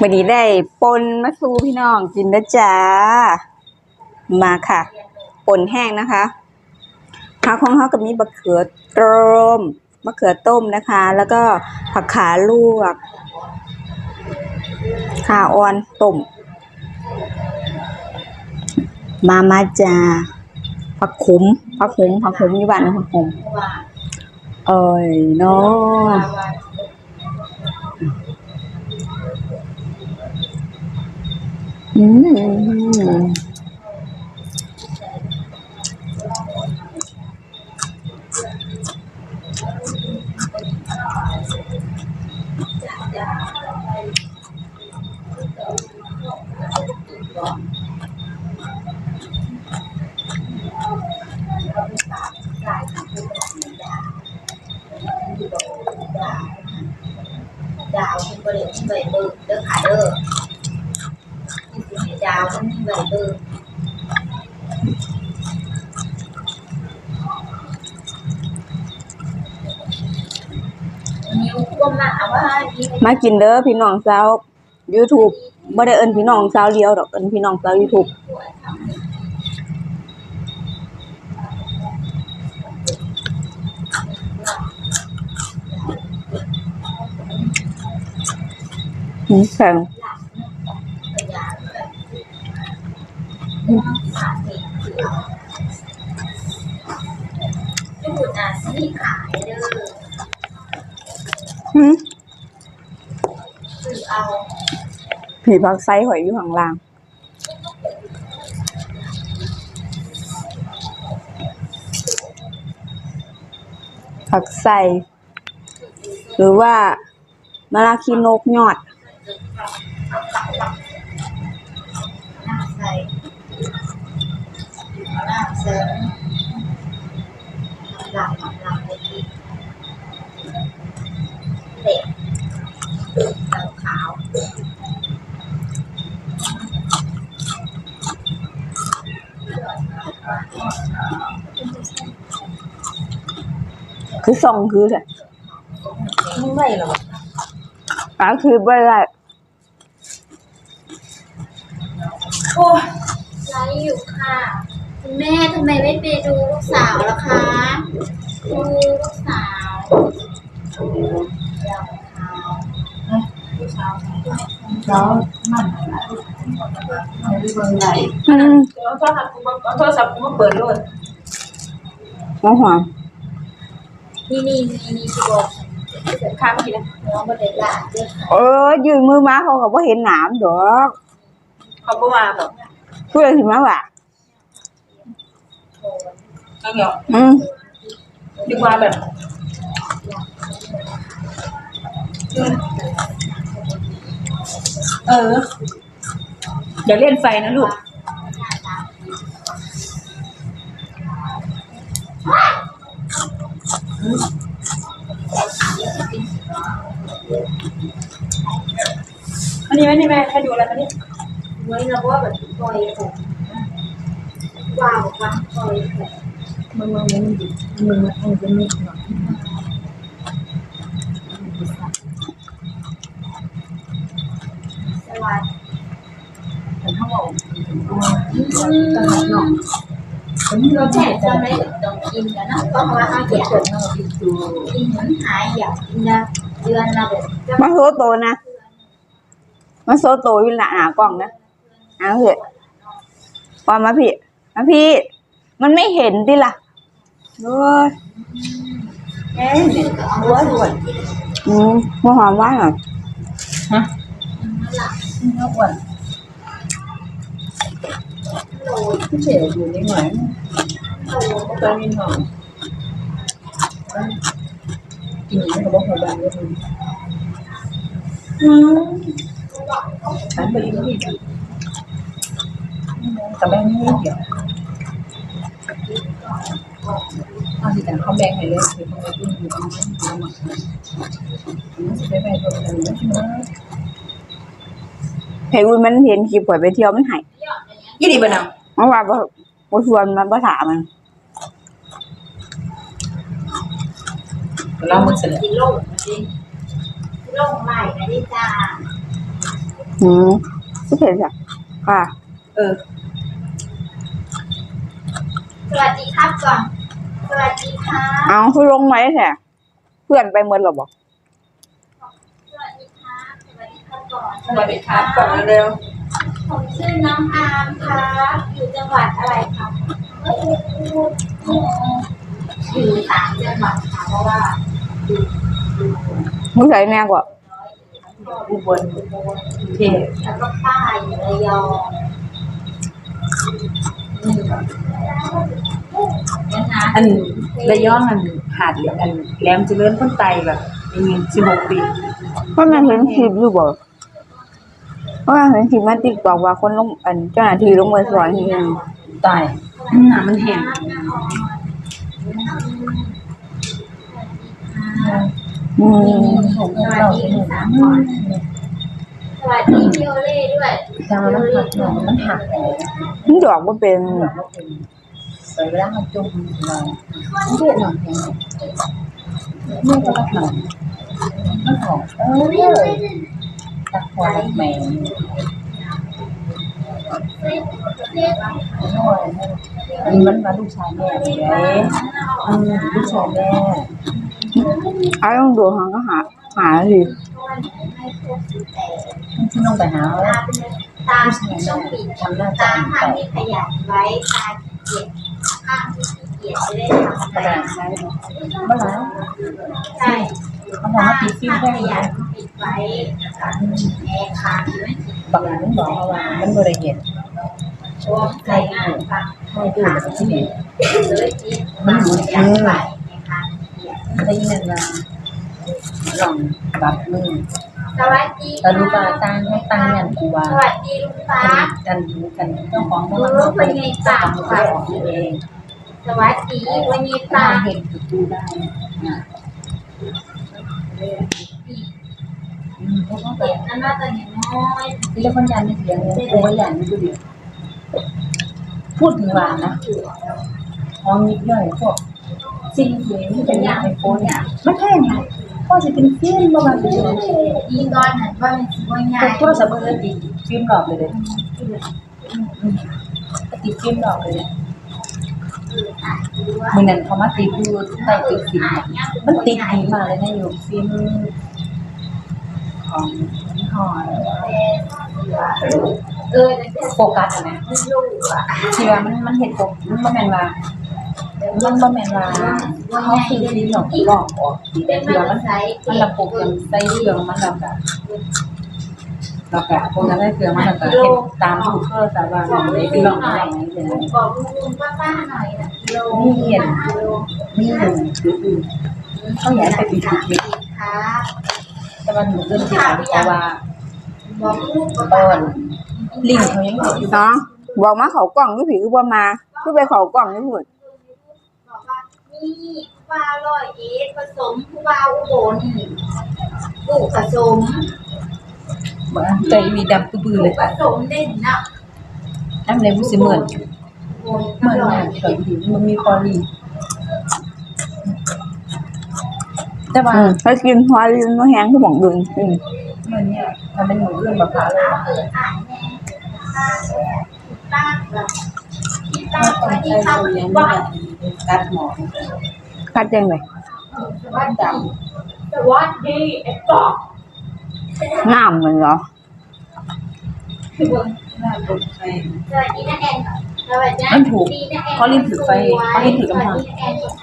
วันนี้ได้ปนมะซูพี่น้องกินนะจ๊ะมาค่ะปนแห้งนะคะผักของเขากับมีบะเขือต้มมะเขือต้มนะคะ แล้วก็ผักขาลวกขาอ่อนต้มมามาจาผักขมผักขมผักขมอยู่บ้านผักขมเอ้ยเนาะ อืมดาวมันบริเวณใบเบิกเด้อค่ะเด้อดาวมันมีใบเบิมมากินเด้อพี่น้องสาว YouTube บ่ได้เอิ้นพี่น้องสาวเดียวดอกเอิ้นพี่น้องสาว YouTube แข็ง พยา สาเหตุคือจุดอาชีพขายเด้อหืมคือเอาผีพักไซหอยอยู่ข้างล่าง ผักใส่หรือว่ามาลาคีนกยอดห หน้าเสริมหลังหลังไปที่เด็กขาวขาวคือส่องคือแหละไม่หรอกอะคือบ่ได้โอ้ยไลฟ์อยู่ค่ะ คุณแม่ทำไมไม่ไปดูลูกสาวล่ะคะดูลูกสาวยังขาวแล้วมันไม่ได้เบิ่งไหนอืมเอาโทรศัพท์กูมาเอาโทรศัพท์กูมาเปิดโลดหัวหอมนี่นี่นี่นี่ที่บอกข้ามกินนะน้องบริลาด้วยค่ะเออยืนมือมาเขาก็บ่เห็นหนามดอกเขาบอกว่าแบบเพื่อสิมาว่ะ ไรเงี้ยอืมดีกว่าแบบเอออย่าเล่นไฟนะลูกอันนี้ไหมนี่แม่ให้ดูอะไรคะเนี่ยไว้นะว่าแบบปล่อยผม ว้าวว่าปล่อยผมมึงมึงมึงมึงมึงมึงจะมีหน่อยสวัสดีแต่ถ้าบอกตอนนี้เนาะเราแจกจะไม่ต้องกินกันนะเพราะว่าเขาแจกเปิดหน้าดูกินเหมือนหายอยากกินนะเดือนละแบบมาโซโตนะมาโซโตอยู่หน้ากล้องนะเอาเถอะปอนมาพี่ มาพี่ มันไม่เห็นดิล่ะโอ้ยเอ๊ะหัวด่วนอืมหัวหอมว่ากหน่อยฮะนั่นแหละหัวอ้วนโลผู้เฉยอยู่นิดหน่อยโลตอนนี้หอมกินอย่างนี้เขาบอกหัวแบบนี้เลยฉันไปอีกทีแต่แบ่งไม่เกี่ยว ตอนที่แต่เขาแบ่งให้เลยคือเขาไม่ยุ่งอยู่ตรงนั้นเขาหมดเลยมันจะได้แบ่งตัวกันไม่ใช่ไหมเพอุ้ยมันเห็นคลิปปล่อยไปเที่ยวมันหายยี่ดีบ้านะเมื่อวานบ่บ่ชวนมันบ่ถามมันเราหมดเสร็จแล้วกิโลจริงลงใหม่นะดิจ้าอืมไม่เห็นจ้ะค่ะ เออ สวัสดีครับก่อน สวัสดีครับเอาคือลงไหมแท้เพื่อนไปเมื่อหรอบอกสวัสดีครับสวัสดีครับก่อนสวัสดีครับก่อนเร็วผมชื่อน้องอาร์มครับอยู่จังหวัดอะไรครับอยู่ต่างจังหวัดค่ะเพราะว่ามึงใส่แน่กว่าอุบลเทพแล้วก็ป้าอยู่ระยอง อันระยองอันหาดเหลืองอันแหลมเจริญต้นไตแบบมีสิบหกปีเพราะมันเห็นคลิปอยู่บ่เพราะมันเห็นคลิปมาติ๊กบอกว่าคนลงอันเจ้าหน้าที่ลงมือสอนที่นึงตายน้ำมันแห้งอืมของเราเป็นหมูน้ำมันสวัสดีพี่โอเล่ด้วยจางมันหักหน่อยมันหักมันดอกว่าเป็น ใส่เวลามันจมเราเรียกหน่อยแห้งเมื่อก็รักหน่อยมันหอมเออตักหัวตักแมงอันนี้มันมาลูกชายแม่เลยอืมลูกชายแม่ไอ้ต้องดูหางก็หาหาสิที่ลงไปหาตาเป็นตาช่องปิดทำหน้าตาจานข้างไปที่ขยันไว้ตาเกียจ กียจจะได้ทำกระดาษใช้เมื่อไหร่ใช่เขาบอกตาว่าปีฟิล์มข้างได้ขยัยังนปิดไว้แอร์ค้างไว้บางอันมันบอกว่ามันบริเวณช่วงใจงานฟังไม่ดูแบบที่นี่เลยที่มันขยันไว้นะคะได้ยินว่าลองบับมือ สวัสดีตาลูกาตั้งให้ตั้งยันกูว่าสวัสดีลุงฟ้ากันกันเจ้าของมันต้องเป็นต่างไปออกเองสวัสดีวันนี้ตาตาเห็นคือดูได้นะอืมเขาต้องไปเด็กนั่นว่าตอนนี้น้อยที่เรียกว่ายันไม่เสียงเลยกูว่ายันไม่ดูดิพูดถึงหวานนะพอมีย่อยพวกสิ่งที่เป็นอย่างไอโฟนเนี่ยมันแค่ไหน ก็จะเป็นฟิล์มประมาณนี้อีกอนนั้นว่ามันสิว่าใหญ่โทรศัพท์มือถือฟิล์มหลอกเลยเลยติดฟิล์มหลอกเลยเนี่ยมือนั้นเขามาตีพูดใต้ตึกสีมันติดดีมากเลยนะอยู่ฟิล์มของห้อเออโฟกัสอะนะไม่รู้อะที่ว่ามันมันเห็นปกมันแม่นว่า มันบ่แม่นว่าเขาซื้อฟิล์มหลอกหลอกออกดีแต่เดียวมันมันระบบยังใส่เครื่องมันแบบแบบเราแบบพวกนั้นได้เครื่องมันแบบเห็นตามถูกเครื่องแต่ว่ามันไม่ได้ลองอะไรอย่างนี้เลยบอกลุงป้าป้าหน่อยนะมีเห็นมีหนึ่งหรืออื่นเขาอยากให้ไปปีกเล็กครับแต่ว่าหนูเริ่มติดเพราะว่าตอนลิงเขายังเด็กอยู่เนาะบอกมาเขากล่องก็ผีคือว่ามาคือไปเขากล่องนี่พูดบอกว่า นี่ปลาลอยเอสผสมปลาอุบลปลูกผสมใจมีดำปื้อเลยผสมเด่นนะน้ำเลยรู้สึกเหมือนเหมือนอร่อยอย่างเฉยมันมีพอลีแต่ว่าอืมถ้ากินพอลินมาแห้งก็บอกดึงอืมมันเนี่ยมันเป็นหมูเรื่องมะพร้าวเลยเปิดอ่านแน่ป้าป้าแบบที่ป้าวันที่เข้าที่บ้า กัดหมอคัดยังไงสวัสดีสวัสดีไอ้ปอกน้ำมันเหรอคือเบิ่งหน้าตกใจสวัสดีนะแอนสวัสดีนะมันถูกดีนะแอนเขาเรียนถือไฟเขาเรียนถือกำลังสวัสดีนะแอนถูก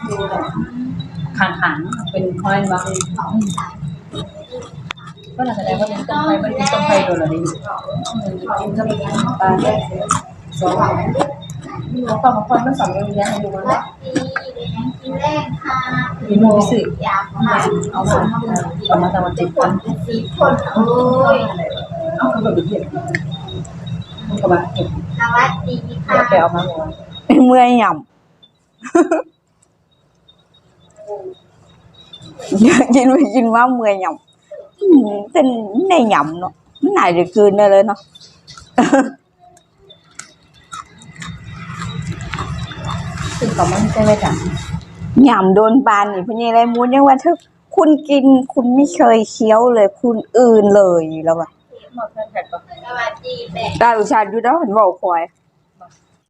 ขานหันเป็นคอยวังก็แสดงว่าเป็นต้นไฟมันเป็นต้นไฟโดนอะไรอยู่กินก็มีปลาแยกสอง แล้วก็มาคอยมันสองเรื่องนี้ให้ดูมันวัว่าสดีแดงกินแรงค่ะมีมือสื่อยากมาเอามาเอามาตะวันทุจิกตคกันสีคนเอ้ยเอาคือแบบเห็นมันก็มาเก็บสวัสดีค่ะไปเอามาเมื่อยหย่ำกินไปกินมาเมื่อยหย่ำอืมเป็นในหย่ำเนาะมันไหนจะคืนได้เลยเนาะ ซึ่งเขาไม่ใช่ไม่จังหย่ำโดนปานนี่พญายไรมูนยังว่าเธอคุณกินคุณไม่เคยเคี้ยวเลย คุณอื่นเลยแล้วอะหมดเพื่อนแผดปะสวัสดีแม่ตาอุชาดูแล้วเห็นบอกควายส